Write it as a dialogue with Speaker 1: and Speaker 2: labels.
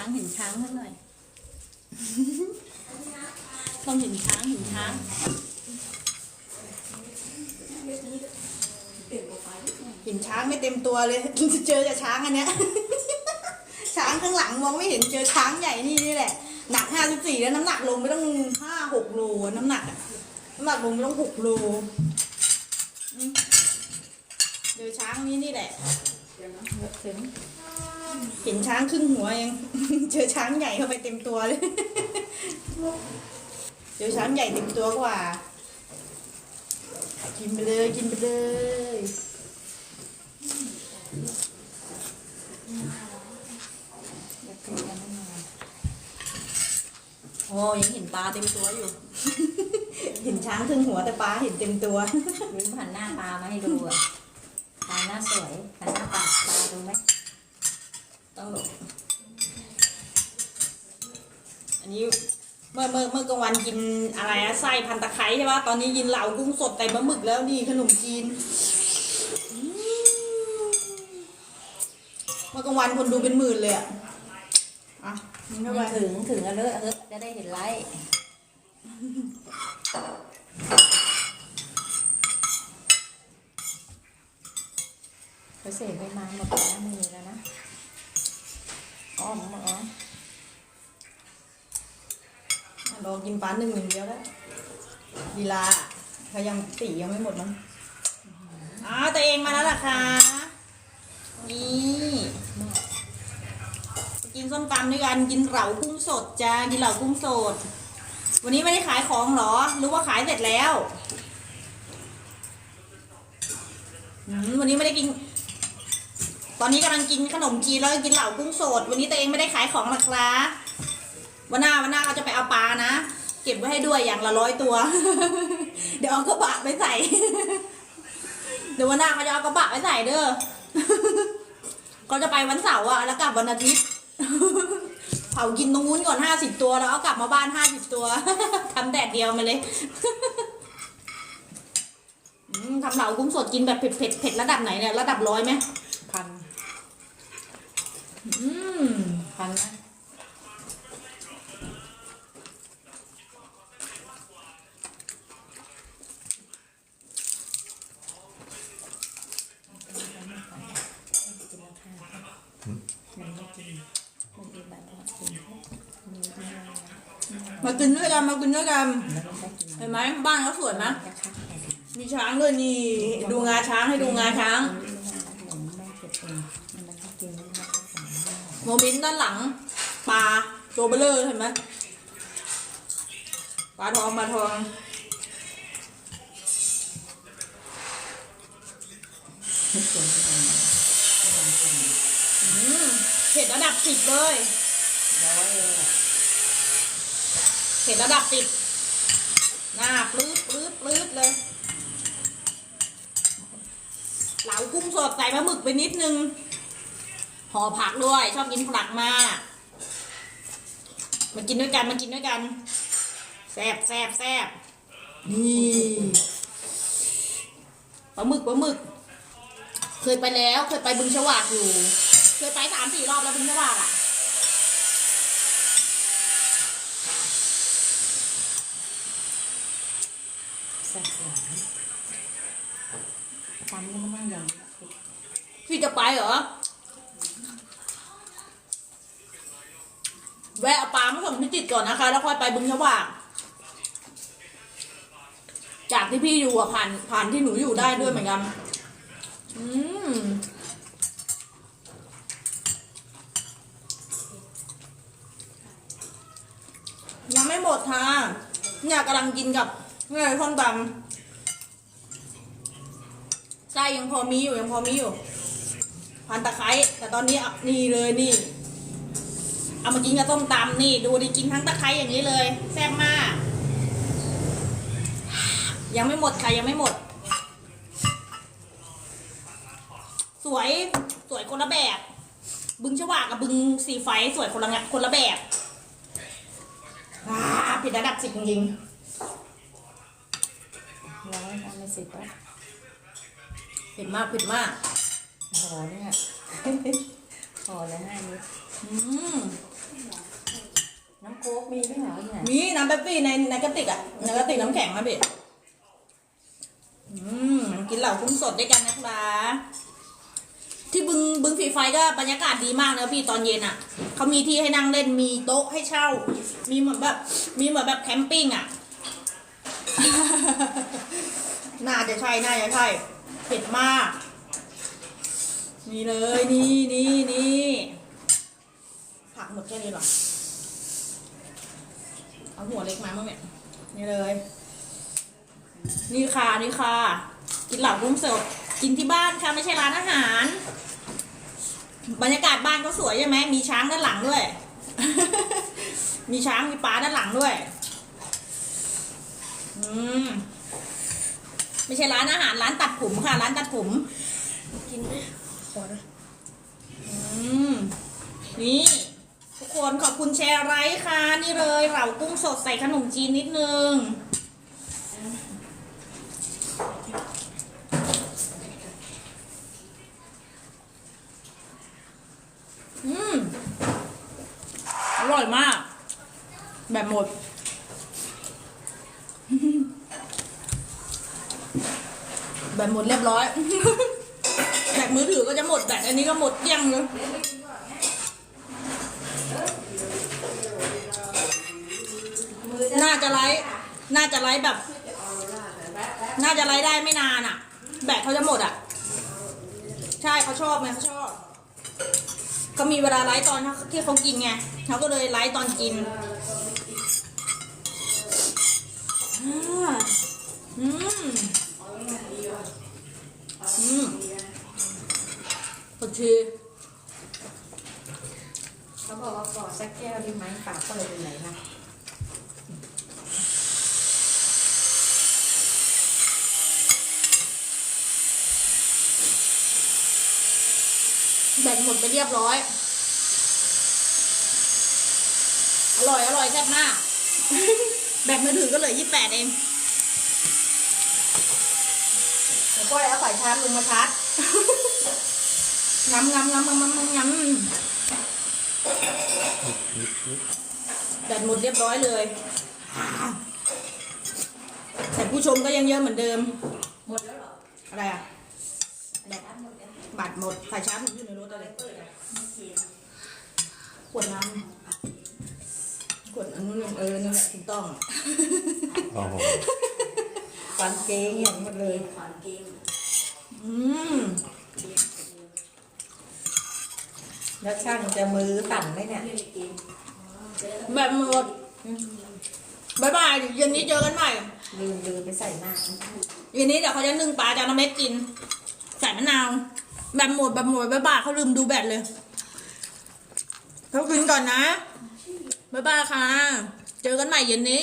Speaker 1: างเห็นช้างสักหน่อยต้องเห็นช้างเห็นช้าง
Speaker 2: เห็นช้างไม่เต็มตัวเลยเจอแต่ช้างอันเนี้ยช้างข้างหลังมองไม่เห็นเจอช้างใหญ่นี่นี่แหละหนักห้าสิบสี่แล้วน้ำหนักลงไปต้องห้าหกโลน้ำหนักน้ำหนักลงไปต้องหกโลเจอช้างนี้นี่แหละ
Speaker 1: ถึง
Speaker 2: เเห็นช้างครึ่งหัวยัง เจอช้างใหญ่เข้าไปเต็มตัวเลย เจอช้างใหญ่เต็มตัวกว่า กินไปเลยกินไปเลย
Speaker 1: โอ้ยังเห็นปลาเต็มตัวอยู่
Speaker 2: เห็นช้างครึ่งหัวแต่ปลาเห็นเต็มตัว
Speaker 1: ลืมหันหน้าปลามาให้ดูอะปลาหน้าสวยหันหน้าปลาปลาดูไหม
Speaker 2: ต้องหลบอั นนี้เมื่อเมื่อเมื่อกลางวันกินอะไรอะไส้พันตะไคร้ใช่ปะตอนนี้กินเหลากุ้งสดใส่ปลาหมึกแล้วนี่ขนมจีนอืมเมื่อกลางวันคนดูเป็นหมื่นเลยอะอะกินเข้าไป
Speaker 1: ถึงถึงอะเลอะเออจะได้เห็นไลท์เขาเสพไม่มาหมดแล้วไม่มีแล้วนะอ้อมมาอ๋ อ
Speaker 2: รอกินปลาหนึ่งหนึ่งเดียวแล้วลีลาเขายังตียังไม่หมดมั้งอ๋อตัวเองมาแล้วล่ะคะนี่กินส้มตำด้วยกันกินเหลากุ้งสดจ้ากินเหลากุ้งสด วันนี้ไม่ได้ขายของหรอรือว่าขายเสร็จแล้ววันนี้ไม่ได้กิน ตอนนี้กำลังกินขนมจีนแล้วกินเหล่ากุ้งสด วันนี้ตัวเองไม่ได้ขายของหรอกครับ วันหน้าวันหน้าเขาจะไปเอาปลานะ เก็บไว้ให้ด้วยอย่างละร้อยตัว เดี๋ยวเอากระบะไปใส่ เดี๋ยววันหน้าเขาจะเอากระบะไปใส่เด้อเขาจะไปวันเสาร์อะแล้วกลับวันอาทิตย์เผากินตรงนู้นก่อนห้าสิบตัวแล้วเอากลับมาบ้านห้าสิบตัวทำแดดเดียวมาเลยอืมทำเหลากุ้งสดกินแบบเผ็ดเผ็ดเผ็ดระดับไหนเนี่ยระดับร้อยไหม
Speaker 1: พัน
Speaker 2: อืม
Speaker 1: พันนะ
Speaker 2: มากินด้วยกันมากินด้วยกันเห็นไหมบ้านเขาสวยไหมมีช้างด้วยนี่ดูงาช้างให้ดูงาช้างโมเมนต์ด้านหลังปลาตัวเบลเลอร์เห็นไหมปลาทองปลาทองเผ็ดระดับสิบเลย
Speaker 1: ร้อยเลย
Speaker 2: ผ็ดระดับสิบหน้าปลื้ดปลื้ดปลื้ดเลย เหลากุ้งสดใส่ปลาหมึกไปนิดนึง ห่อผักด้วย ชอบกินผักมาก มากินด้วยกัน มากินด้วยกัน แซ่บแซ่บแซ่บนี่ปลาหมึกปลาหมึก เคยไปแล้ว เคยไปบึงฉวากอยู่ เคยไปสามสี่รอบแล้วบึงฉวากอะ
Speaker 1: แซ่บหลายตำก็ไม่อย่าง
Speaker 2: พี่จะไปเหรอ แวะเอาปลามาส่งพี่จิตก่อนนะคะ แล้วค่อยไปบึงฉว่ากจากที่พี่อยู่อะผ่านผ่านที่หนูอยู่ได้ด้วยเหมือนกัน อืมยังไม่หมดค่ะเนี่ยกำลังกินกับ นี่ยส้มตำไส้ยังพอมีอยู่ยังพอมีอยู่พันตะไคร้แต่ตอนนี้อะนี่เลยนี่ เอามากินกับส้มตำนี่ ดูดิกินทั้งตะไคร้อย่างนี้เลย แซ่บมาก ยังไม่หมดค่ะยังไม่หมด สวยสวยคนละแบบ บึงฉวากับบึงสีไฟสวยคนละคนละแบบอ่าผิดระดับสิบจริง
Speaker 1: ร้อ ยเอาไม่สิบอะ
Speaker 2: ๆผิดมากผิดมาก
Speaker 1: หอเนี่ยหอละห้านิด
Speaker 2: อืม
Speaker 1: น้ำโค้กมีด้วยเหรอที่ไหน
Speaker 2: มีน้ำเป๊ปซี่ในในกระติกอะในกระติกน้ำแข็งมาพี่อืมกินเหล่ากุ้งสดด้วยกันนะครับที่บึงบึงฝีไฟก็บรรยากาศดีมากนะพี่ตอนเย็นอะเขามีที่ให้นั่งเล่นมีโต๊ะให้เช่า มีเหมือนแบบมีเหมือนแบบแคมปิ้งอะ น่าจะใช่ น่าจะใช่ เผ็ดมาก นี่เลย นี่นี่นี่ผักหมดแค่นี้หรอ เอาหัวเล็กมาบ้างเนี่ยนี่เลย นี่ค่ะ นี่ค่ะ กินเหล่ากุ้งสดกินที่บ้านค่ะ ไม่ใช่ร้านอาหาร บรรยากาศบ้านก็สวยใช่ไหม มีช้างด้านหลังด้วย มีช้างมีปลาด้านหลังด้วย อืมไม่ใช่ร้านอาหารร้านตัดผมค่ะ ร้านตัดผม
Speaker 1: กินไหมขอนะ
Speaker 2: อืมนี่ทุกคนขอบคุณแชร์ไลค์ค่ะ นี่เลยเหล่ากุ้งสดใส่ขนมจีนนิดนึงอืมอร่อยมาก แบบหมด แบบหมดเรียบร้อย แบตมือถือก็จะหมดแบตอันนี้ก็หมดเกลี้ยงเลยน่าจะไลฟ์น่าจะไลฟ์แบบ น่าจะไลฟ์ได้ไม่นานอะ แบตเขาจะหมดอะ ใช่เขาชอบไงเขาชอบก็มีเวลาไลฟ์ตอนที่เขากินไงเขาก็เลยไลฟ์ตอนกินอ่าอืม อืม โอเค
Speaker 1: เขาบอกว่าขอสักแก้วได้ไหมฝากเปิดอยู่ไหนล่ะ
Speaker 2: แบตหมดไปเรียบร้อย อร่อย อร่อยแซ่บมาก แบตมือถือก็เหลือยี่แปดเองแล้วก็เอาสายชาร์จลงมาชาร์จ งำงำงำงำงำงำแบตหมดเรียบร้อยเลยแต่ผู้ชมก็ยังเยอะเหมือนเดิม
Speaker 1: หมดแล้วเหรอ
Speaker 2: อะไรอะแบตบัตรหมดสายชาร์จผมอยู่ในรถอะไรขวดน้ำขวดอันนู้นเออนั่นแหละถูกต้อง
Speaker 3: โอ้โห
Speaker 1: ฟันเกงอย่างหมดเลย
Speaker 2: อืม
Speaker 1: แล้วช่างจะมือสั่นไหมเนี่ย
Speaker 2: แบบหมดบายบายเดี๋ยวเย็นนี้เจอกันใหม่
Speaker 1: ลืมลืมไปใส่หน้า
Speaker 2: เย็นนี้เดี๋ยวเขาจะนึ่งปลาจะเอาน้ำเม็ดกิน ใส่มะนาว แบบหมดแบบหมดบายบายเขาลืมดูแบตเลยเขากินก่อนนะบายบายค่ะ เจอกันใหม่เย็นนี้